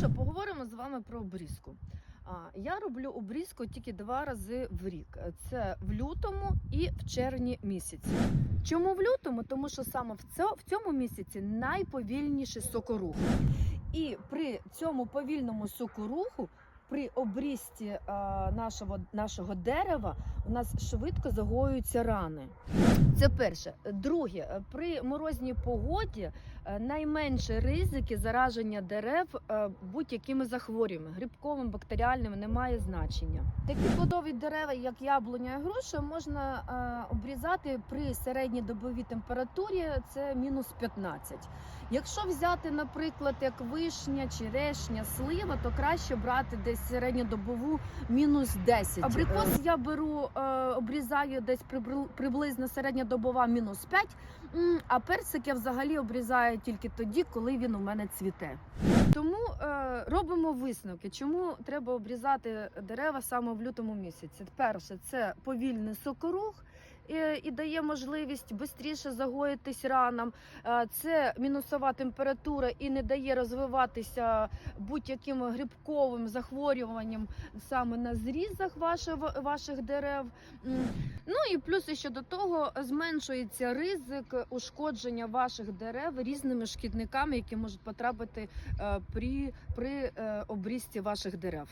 що, поговоримо з вами про обрізку. Я роблю обрізку тільки два рази в рік. Це в лютому і в червні місяці. Чому в лютому? Тому що саме в цьо- в цьому місяці найповільніший сокорух. І при цьому повільному сокоруху, при обрізці нашого, нашого дерева, у нас швидко загоюються рани. Це перше. Друге, е, при морозній погоді е, найменше ризики зараження дерев е, будь-якими захворюваннями, грибковими, бактеріальними, немає значення. Такі плодові дерева, як яблуня і груша, можна обрізати при середній добовій температурі це мінус 15. Якщо взяти, наприклад, як вишня, черешня, слива, то краще брати десь середньодобову мінус 10. Абрикос я беру, обрізаю десь приблизно середньодобова мінус 5, а персик я взагалі обрізаю тільки тоді, коли він у мене цвіте. Тому е, робимо висновки, чому треба обрізати дерева саме в лютому місяці. Перше, це повільний сокорух. е, І дає можливість швидше загоїтись ранам. Е, Це мінусова температура і не дає розвиватися будь-яким грибковим захворюванням саме на зрізах ваших, ваших дерев. Ну і плюс ще до того зменшується ризик ушкодження ваших дерев різними шкідниками, які можуть потрапити е, при, при е, обрізці ваших дерев.